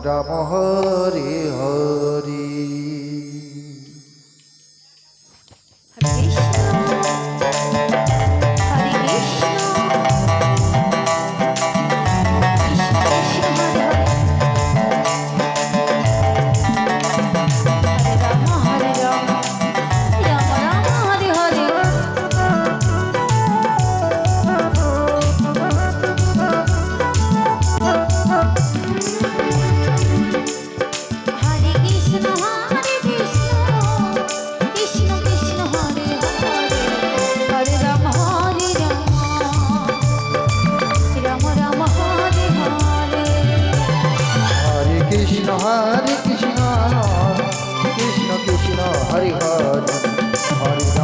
মোরা মোহরি হয়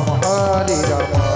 হরে রাম।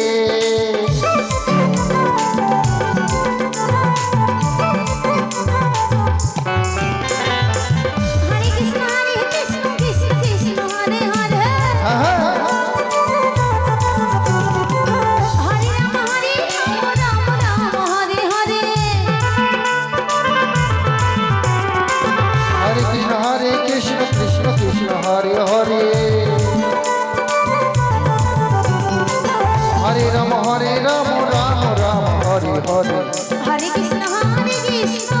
হরে কৃষ্ণ হরে কৃষ্ণ।